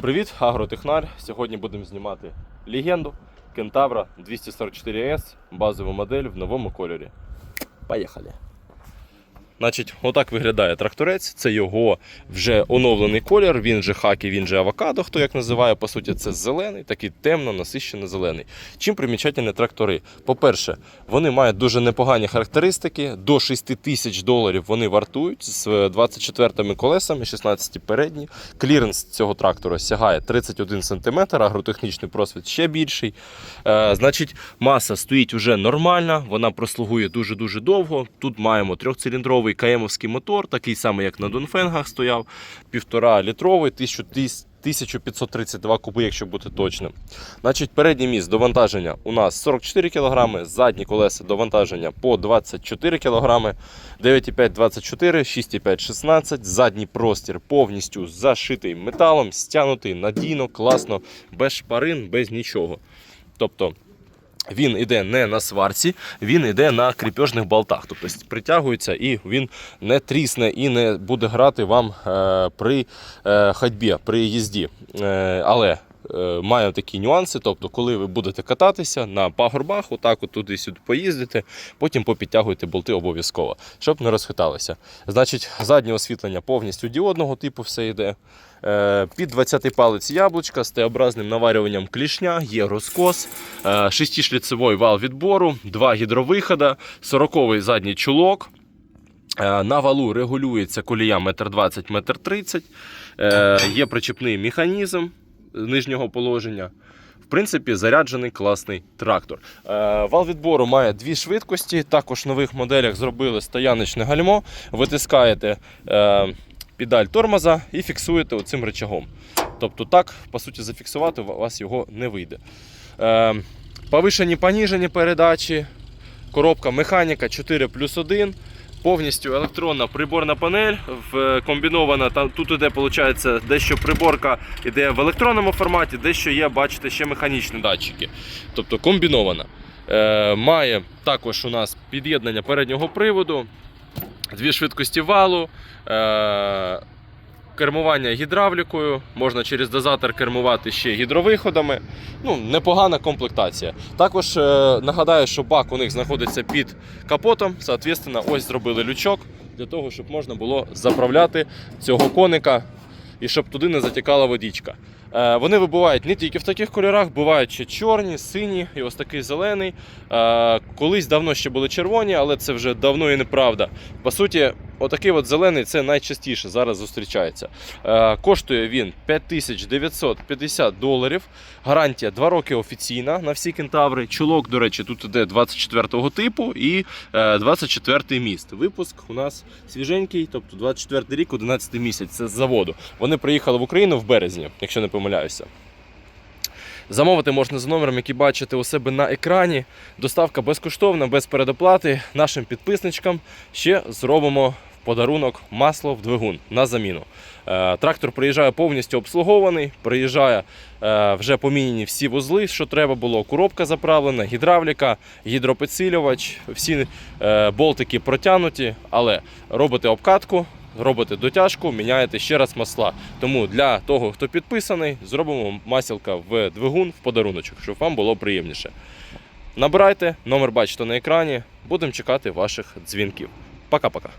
Привіт, агротехнар. Сьогодні будемо знімати легенду Кентавра 244S, базову модель в новому кольорі. Поїхали. Значить, отак виглядає тракторець. Це його вже оновлений колір. Він же хакі, він же авокадо, хто як називає. По суті, це зелений, такий темно насищено зелений. Чим примічательні трактори? По-перше, вони мають дуже непогані характеристики. До 6 тисяч доларів вони вартують з 24 колесами, 16 передні. Кліренс цього трактора сягає 31 см, агротехнічний просвіт ще більший. Е, значить, маса стоїть уже нормальна, вона прослугує дуже-дуже довго. Тут маємо трьохциліндровий каємовський мотор, такий самий, як на Донфенгах стояв, півтора літровий, 1532 куби, якщо бути точним. Значить, передній міст довантаження у нас 44 кг, задні колеса довантаження по 24 кг, 9,5 24, 6,5 16, задній простір повністю зашитий металом, стянутий надійно, класно, без шпарин, без нічого. Тобто він іде не на сварці, він іде на кріпежних болтах. Тобто притягується і він не трісне і не буде грати вам е, при е, ходьбі, при їзді. Е, але має такі нюанси. Тобто, коли ви будете кататися на пагорбах, отак от туди-сюди поїздите, потім попідтягуйте болти обов'язково, щоб не розхиталися. Значить, заднє освітлення повністю діодного типу все йде. Е, Під 20 палець яблучка з Т-образним наварюванням клішня, є розкос, е, шестишліцевий вал відбору, два гідровихода, 40-й задній чулок. Е, На валу регулюється колія 1,20 м, 1,30 м. Є причепний механізм нижнього положення. В принципі, заряджений класний трактор. Е, Вал відбору має дві швидкості. Також в нових моделях зробили стояночне гальмо. Витискаєте е, педаль тормоза і фіксуєте оцим рычагом. Тобто так, по суті, зафіксувати у вас його не вийде. Е, Повишені поніжені передачі, коробка механіка 4 плюс 1. Повністю електронна приборна панель в- комбінована. Там тут іде, виходить, дещо приборка йде в електронному форматі, дещо є, бачите, ще механічні датчики. Тобто комбінована. Е, має також у нас під'єднання переднього приводу, дві швидкості валу, е, кермування гідравлікою, можна через дозатор кермувати ще гідровиходами. Ну, непогана комплектація. Також е, нагадаю, що бак у них знаходиться під капотом. Соответственно, ось зробили лючок для того, щоб можна було заправляти цього коника і щоб туди не затікала водичка. Е, Вони вибувають не тільки в таких кольорах, бувають ще чорні, сині і ось такий зелений. Е, Колись давно ще були червоні, але це вже давно і неправда. По суті, отакий от зелений це найчастіше зараз зустрічається. Е, Коштує він 5950 доларів. Гарантія 2 роки офіційна на всі кентаври. Чулок, до речі, тут іде 24-го типу і е, 24-й міст. Випуск у нас свіженький, тобто 24 рік, 11 місяць. Це з заводу. Вони приїхали в Україну в березні, якщо не помиляюся. Замовити можна за номером, який бачите у себе на екрані. Доставка безкоштовна, без передоплати. Нашим підписничкам ще зробимо подарунок масло в двигун на заміну. Е, Трактор приїжджає повністю обслугований, приїжджає е, вже поміняні всі вузли, що треба було. Коробка заправлена, гідравліка, гідропідсилювач, всі е, болтики протягнуті, але робите обкатку. Робите дотяжку, міняєте ще раз масла. Тому для того, хто підписаний, зробимо масілка в двигун в подаруночок, щоб вам було приємніше. Набирайте, номер бачите на екрані. Будемо чекати ваших дзвінків. Пока-пока.